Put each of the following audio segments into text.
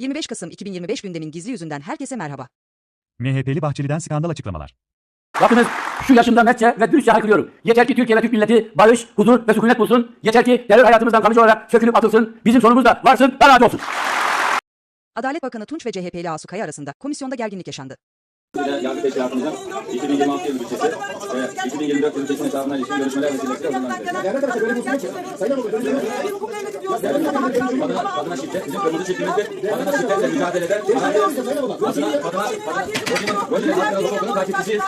25 Kasım 2025 gündemin gizli yüzünden herkese merhaba. MHP'li Bahçeli'den skandal açıklamalar. Bakınız şu yaşımda metçe ve dürüstçe haykırıyorum. Yeter ki Türkiye ve Türk milleti barış, huzur ve sükunet bulsun. Yeter ki terör hayatımızdan kalıcı olarak sökülüp atılsın. Bizim sonumuz da varsın ve rahat olsun. Adalet Bakanı Tunç ve CHP'li Asu Kaya arasında komisyonda gerginlik yaşandı. Yargı Teşkilatı'nın 2026 yılı bütçesi ve 2024 yılı bütçesinin hesabına ilişkin görüşmeler vesilesiyle Kadına, kadına şiddet, bizim kırmızı çiftliğimizde kadına şiddetle mücadele eden, kadına, kadına, kadına, Rojin'in hakkında hukukunun takipçisiyiz.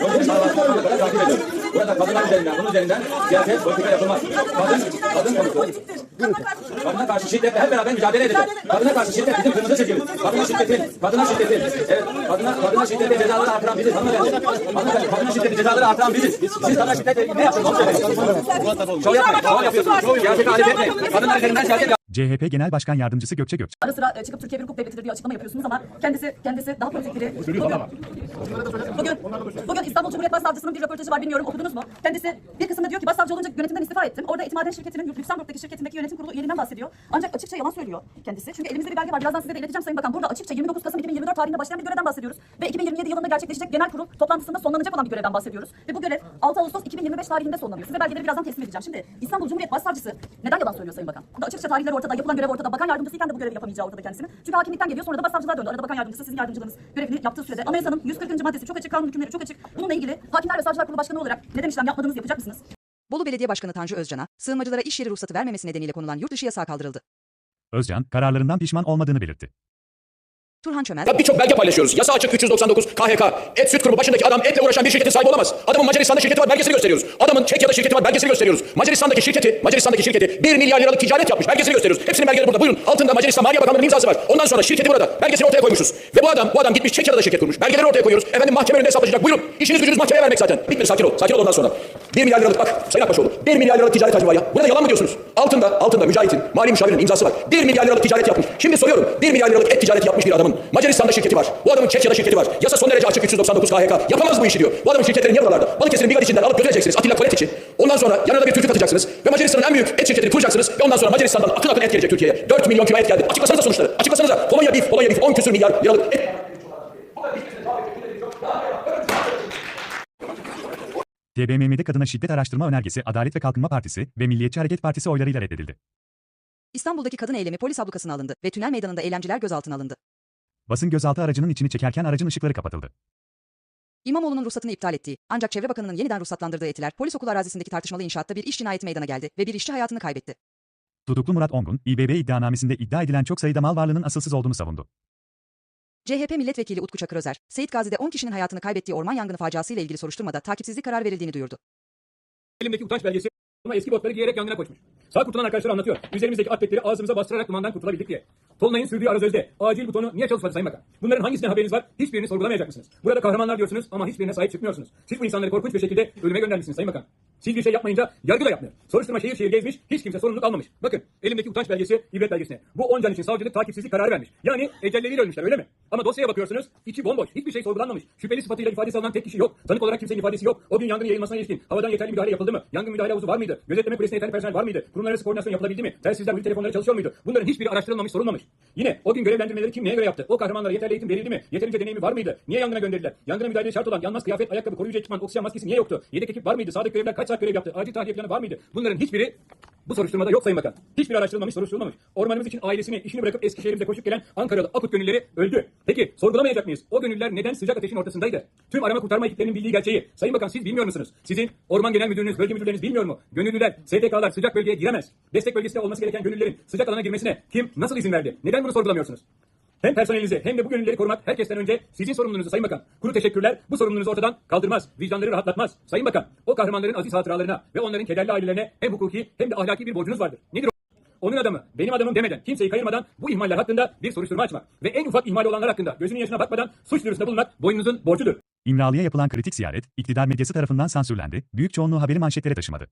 Rojin'in davasını kadar takip ediyoruz. Burada kadınlar üzerinden, bunun üzerinden siyaset, politika yapılmaz. Kadın, kadın konusu. Kadına karşı şiddetle hep beraber mücadele edeceğiz. Kadına karşı şiddet bizim kırmızı çizgimiz. Kadına şiddetin, kadına şiddetin, evet, kadına, kadına şiddeti cezaları artıran biziz hanımefendi. Hanımefendi, kadına şiddeti cezaları artıran biziz. Siz kadına şiddetle ne söyleyin. Şov yapmayın, şov yapıyorsunuz. Siyaset alet etmeyin. Kadınlar üzerinden siyaset CHP Genel Başkan Yardımcısı Gökçe Gökçe. Ara sıra e, çıkıp Türkiye bir hukuk devletidir diye açıklama yapıyorsunuz ama kendisi kendisi daha politik biri. Bugün, bugün, bugün İstanbul Cumhuriyet Başsavcısının bir röportajı var bilmiyorum okudunuz mu? Kendisi bir kısımda diyor ki başsavcı olunca yönetimden istifa ettim. Orada İtimaden şirketinin Lüksemburg'daki şirketindeki yönetim kurulu üyeliğinden bahsediyor. Ancak açıkça yalan söylüyor kendisi. Çünkü elimizde bir belge var. Birazdan size de ileteceğim Sayın Bakan. Burada açıkça 29 Kasım 2024 tarihinde başlayan bir görevden bahsediyoruz. Ve 2027 yılında gerçekleşecek genel kurul toplantısında sonlanacak olan bir görevden bahsediyoruz. Ve bu görev 6 Ağustos 2025 tarihinde sonlanıyor. Size belgeleri birazdan teslim edeceğim. Şimdi İstanbul Cumhuriyet Başsavcısı neden yalan söylüyor Sayın Bakan? Burada açıkça tarihler ortada, yapılan görev ortada. Bakan yardımcısıyken de bu görevi yapamayacağı ortada kendisinin. Çünkü hakimlikten geliyor sonra da başsavcılığa döndü. Arada bakan yardımcısı sizin yardımcılığınız görevini yaptığı sürede. Anayasanın 140. maddesi çok açık, kanun hükümleri çok açık. Bununla ilgili Hakimler ve Savcılar Kurulu Başkanı olarak neden işlem yapmadığınızı yapacak mısınız? Bolu Belediye Başkanı Tanju Özcan'a sığınmacılara iş yeri ruhsatı vermemesi nedeniyle konulan yurt dışı yasağı kaldırıldı. Özcan, kararlarından pişman olmadığını belirtti. Turhan Çömel, Ya birçok belge paylaşıyoruz. Yasa açık 399 KHK. Et süt kurumu başındaki adam etle uğraşan bir şirketin sahibi olamaz. Adamın Macaristan'da şirketi var belgesini gösteriyoruz. Adamın Çekya'da şirketi var belgesini gösteriyoruz. Macaristan'daki şirketi, Macaristan'daki şirketi 1 milyar liralık ticaret yapmış belgesini gösteriyoruz. Hepsinin belgeleri burada. Buyurun altında Macaristan Maliye Bakanlığı'nın imzası var. Ondan sonra şirketi burada. Belgesini ortaya koymuşuz. Ve bu adam, bu adam gitmiş Çekya'da da şirket kurmuş. Belgeleri ortaya koyuyoruz. Efendim mahkeme önünde hesaplaşacak. Buyurun. İşiniz gücünüz mahkemeye vermek zaten. Bitmedi sakin ol. Sakin ol ondan sonra. 1 milyar liralık bak Sayın Akbaşoğlu. 1 milyar liralık ticaret hacmi ya. Burada yalan mı diyorsunuz? Altında, altında Mücahit'in, mali müşavirin imzası var. 1 milyar liralık ticaret yapmış. Şimdi soruyorum. 1 milyar liralık et ticareti yapmış bir adamın. Macaristan'da şirketi var. Bu adamın Çekya'da şirketi var. Yasa son derece açık 399 KHK. Yapamaz bu işi diyor. Bu adamın şirketleri niye buralarda? Balıkesir'in bir içinden alıp götüreceksiniz Atilla Kolet için. Ondan sonra yanına da bir tüfük atacaksınız. Ve Macaristan'ın en büyük et şirketini kuracaksınız. Ve ondan sonra Macaristan'dan akın akın et gelecek Türkiye'ye. 4 milyon kilo et geldi. Açıklasanıza sonuçları. Açıklasanıza. Polonya bif, Polonya bif 10 küsür milyar liralık et. TBMM'de kadına şiddet araştırma önergesi Adalet ve Kalkınma Partisi ve Milliyetçi Hareket Partisi oylarıyla reddedildi. İstanbul'daki kadın eylemi polis ablukasına alındı ve tünel meydanında eylemciler gözaltına alındı. Basın gözaltı aracının içini çekerken aracın ışıkları kapatıldı. İmamoğlu'nun ruhsatını iptal ettiği, ancak Çevre Bakanı'nın yeniden ruhsatlandırdığı etiler polis okulu arazisindeki tartışmalı inşaatta bir iş cinayeti meydana geldi ve bir işçi hayatını kaybetti. Tutuklu Murat Ongun, İBB iddianamesinde iddia edilen çok sayıda mal varlığının asılsız olduğunu savundu. CHP milletvekili Utku Çakır Özer, Seyit Gazi'de 10 kişinin hayatını kaybettiği orman yangını faciası ile ilgili soruşturmada takipsizlik karar verildiğini duyurdu. Elimdeki utanç belgesi ama eski botları giyerek yangına koşmuş. Sağ kurtulan arkadaşlar anlatıyor. Üzerimizdeki atletleri ağzımıza bastırarak dumandan kurtulabildik diye. Tolunay'ın sürdüğü arazözde acil butonu niye çalışmadı Sayın Bakan? Bunların hangisine haberiniz var? Hiçbirini sorgulamayacak mısınız? Burada kahramanlar diyorsunuz ama hiçbirine sahip çıkmıyorsunuz. Siz bu insanları korkunç bir şekilde ölüme göndermişsiniz Sayın Bakan. Siz bir şey yapmayınca yargı da yapmıyor. Soruşturma şehir şehir gezmiş, hiç kimse sorumluluk almamış. Bakın elimdeki utanç belgesi, ibret belgesine. Bu oncan için savcılık takipsizlik kararı vermiş. Yani ecelleriyle ölmüşler öyle mi? Ama dosyaya bakıyorsunuz, içi bomboş, hiçbir şey sorgulanmamış. Şüpheli sıfatıyla ifadesi alınan tek kişi yok. Tanık olarak kimsenin ifadesi yok. O gün yangın yayılmasına ilişkin havadan yeterli müdahale yapıldı mı? Yangın müdahale havuzu var mıydı? Gözetleme kulesine yeterli personel var mıydı? Kurumlar arası koordinasyon yapılabildi mi? Telsizler, mobil telefonları çalışıyor muydu? Bunların hiçbiri araştırılmamış, sorulmamış. Yine o gün görevlendirmeleri kim neye göre yaptı? O kahramanlara yeterli eğitim verildi mi? Yeterince deneyimi var mıydı? Niye yangına gönderdiler? Yangına müdahaleye şart olan yanmaz kıyafet, ayakkabı, koruyucu ekipman, oksijen maskesi niye yoktu? Yedek ekip var mıydı? Sadık görevliler kaç saat görev yaptı? Acil tahliye planı var mıydı? Bunların hiçbiri bu soruşturmada yok Sayın Bakan. Hiçbiri araştırılmamış, soruşturulmamış. Ormanımız için ailesini, işini bırakıp Eskişehir'imize koşup gelen Ankaralı Akut gönülleri öldü. Peki sorgulamayacak mıyız? O gönüller neden sıcak ateşin ortasındaydı? Tüm arama kurtarma ekiplerinin bildiği gerçeği. Sayın Bakan siz bilmiyor musunuz? Sizin Orman Genel Müdürünüz, bölge müdürleriniz bilmiyor mu? Gönüllüler, STK'lar sıcak bölgeye giremez. Destek bölgesinde olması gereken gönüllülerin sıcak alana girmesine kim, nasıl izin verdi? Neden bunu sorgulamıyorsunuz? Hem personelinizi hem de bu gönülleri korumak herkesten önce sizin sorumluluğunuzu Sayın Bakan. Kuru teşekkürler bu sorumluluğunuzu ortadan kaldırmaz. Vicdanları rahatlatmaz. Sayın Bakan o kahramanların aziz hatıralarına ve onların kederli ailelerine hem hukuki hem de ahlaki bir borcunuz vardır. Nedir o? Onun adamı, benim adamım demeden, kimseyi kayırmadan bu ihmaller hakkında bir soruşturma açmak ve en ufak ihmali olanlar hakkında gözünün yaşına bakmadan suç duyurusunda bulunmak boynunuzun borcudur. İmralı'ya yapılan kritik ziyaret, iktidar medyası tarafından sansürlendi, büyük çoğunluğu haberi manşetlere taşımadı.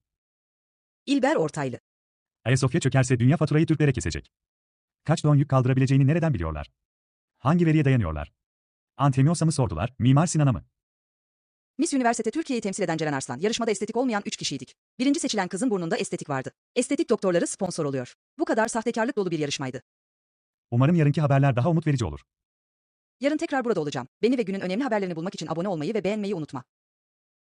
İlber Ortaylı, Ayasofya çökerse dünya faturayı Türklere kesecek. Kaç ton yük kaldırabileceğini nereden biliyorlar? Hangi veriye dayanıyorlar? Antemiosa mı sordular, Mimar Sinan'a mı? Miss Üniversite Türkiye'yi temsil eden Ceren Arslan, yarışmada estetik olmayan 3 kişiydik. Birinci seçilen kızın burnunda estetik vardı. Estetik doktorları sponsor oluyor. Bu kadar sahtekarlık dolu bir yarışmaydı. Umarım yarınki haberler daha umut verici olur. Yarın tekrar burada olacağım. Beni ve günün önemli haberlerini bulmak için abone olmayı ve beğenmeyi unutma.